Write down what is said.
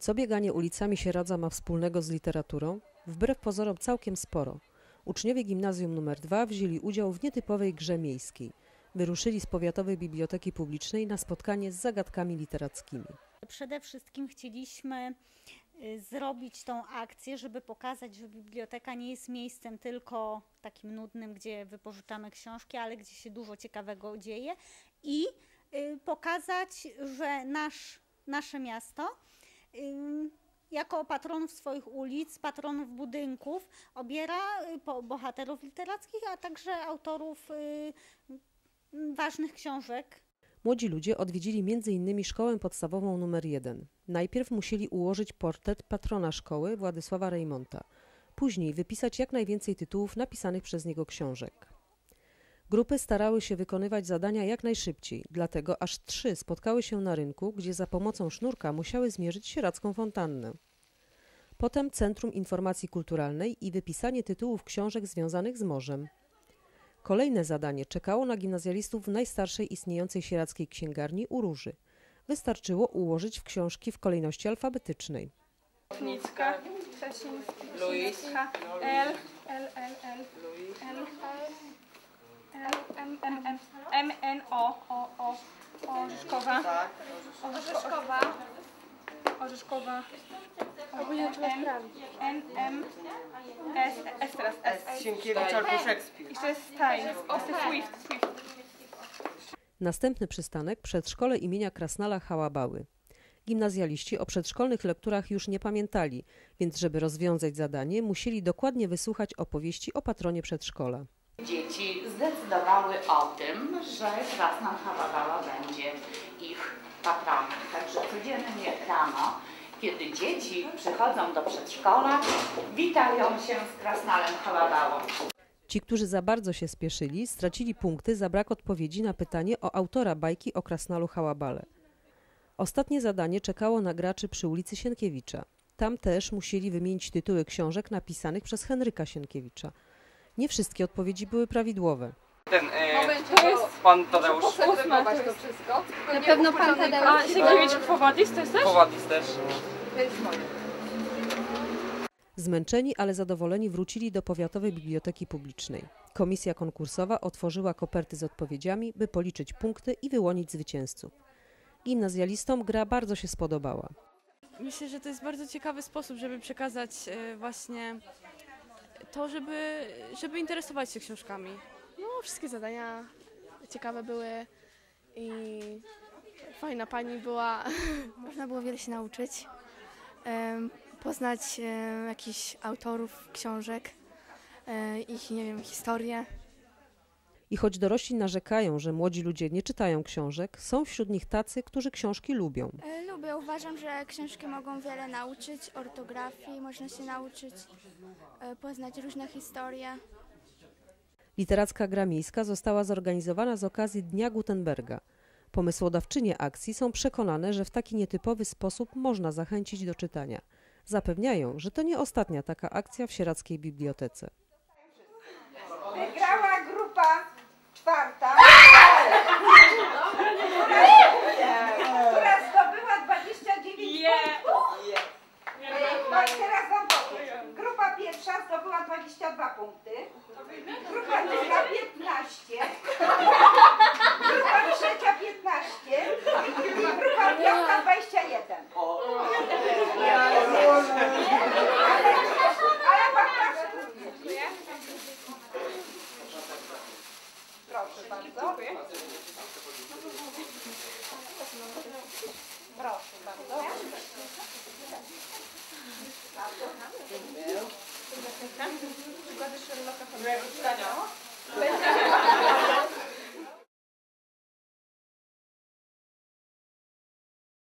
Co bieganie ulicami Sieradza ma wspólnego z literaturą? Wbrew pozorom całkiem sporo. Uczniowie gimnazjum nr 2 wzięli udział w nietypowej grze miejskiej. Wyruszyli z Powiatowej Biblioteki Publicznej na spotkanie z zagadkami literackimi. Przede wszystkim chcieliśmy y, zrobić tą akcję, żeby pokazać, że biblioteka nie jest miejscem tylko takim nudnym, gdzie wypożyczamy książki, ale gdzie się dużo ciekawego dzieje i y, pokazać, że nasz, nasze miasto jako patronów swoich ulic, patronów budynków obiera y, bohaterów literackich, a także autorów y, ważnych książek Młodzi ludzie odwiedzili m.in. szkołę podstawową nr 1. Najpierw musieli ułożyć portret patrona szkoły Władysława Rejmonta. Później wypisać jak najwięcej tytułów napisanych przez niego książek. Grupy starały się wykonywać zadania jak najszybciej, dlatego aż trzy spotkały się na rynku, gdzie za pomocą sznurka musiały zmierzyć sieradzką fontannę. Potem Centrum Informacji Kulturalnej i wypisanie tytułów książek związanych z morzem. Kolejne zadanie czekało na gimnazjalistów w najstarszej istniejącej sieradzkiej księgarni u Róży. Wystarczyło ułożyć w książki w kolejności alfabetycznej. Nicka, Czesiński, Luis. H, L, L, L, L, L, L, M, M, M, M, N, O, O, O, Orzeszkowa. Orzeszkowa, Orzeszkowa, N, N, M, S, S teraz, S, Sienkiewicz albo Szekspir. i to jest Stein, Swift, Swift. Następny przystanek przedszkole imienia Krasnala Hałabały. Gimnazjaliści o przedszkolnych lekturach już nie pamiętali, więc żeby rozwiązać zadanie, musieli dokładnie wysłuchać opowieści o patronie przedszkola. Zdecydowały o tym, że Krasnal Hawabała będzie ich patronem. Także codziennie rano, kiedy dzieci przychodzą do przedszkola, witają się z Krasnalem Hawabałą. Ci, którzy za bardzo się spieszyli, stracili punkty za brak odpowiedzi na pytanie o autora bajki o Krasnalu Hałabale. Ostatnie zadanie czekało na graczy przy ulicy Sienkiewicza. Tam też musieli wymienić tytuły książek napisanych przez Henryka Sienkiewicza. Nie wszystkie odpowiedzi były prawidłowe. Ten, e, To jest pan Tadeusz ósma, to jest. Na pewno pan Tadeusz. A Sienkiewicz Powadis też? Powadis też. Zmęczeni, ale zadowoleni wrócili do Powiatowej Biblioteki Publicznej. Komisja konkursowa otworzyła koperty z odpowiedziami, by policzyć punkty i wyłonić zwycięzców. Gimnazjalistom gra bardzo się spodobała. Myślę, że to jest bardzo ciekawy sposób, żeby przekazać e, właśnie to, żeby, żeby interesować się książkami. No, wszystkie zadania ciekawe były i fajna pani była. Można było wiele się nauczyć, poznać jakichś autorów książek, ich, nie wiem, historię. I choć dorośli narzekają, że młodzi ludzie nie czytają książek, są wśród nich tacy, którzy książki lubią. E, Lubię, uważam, że książki mogą wiele nauczyć, ortografii można się nauczyć, e, poznać różne historie. Literacka gra miejska została zorganizowana z okazji Dnia Gutenberga. Pomysłodawczynie akcji są przekonane, że w taki nietypowy sposób można zachęcić do czytania. Zapewniają, że to nie ostatnia taka akcja w Sieradzkiej Bibliotece. 22 punkty. Grupa druga 15. Grupa trzecia 15. I grupa piąta 21. Ale, ale gratuluję. Proszę bardzo. Proszę bardzo. Przykłady Sherlocka Holmesa.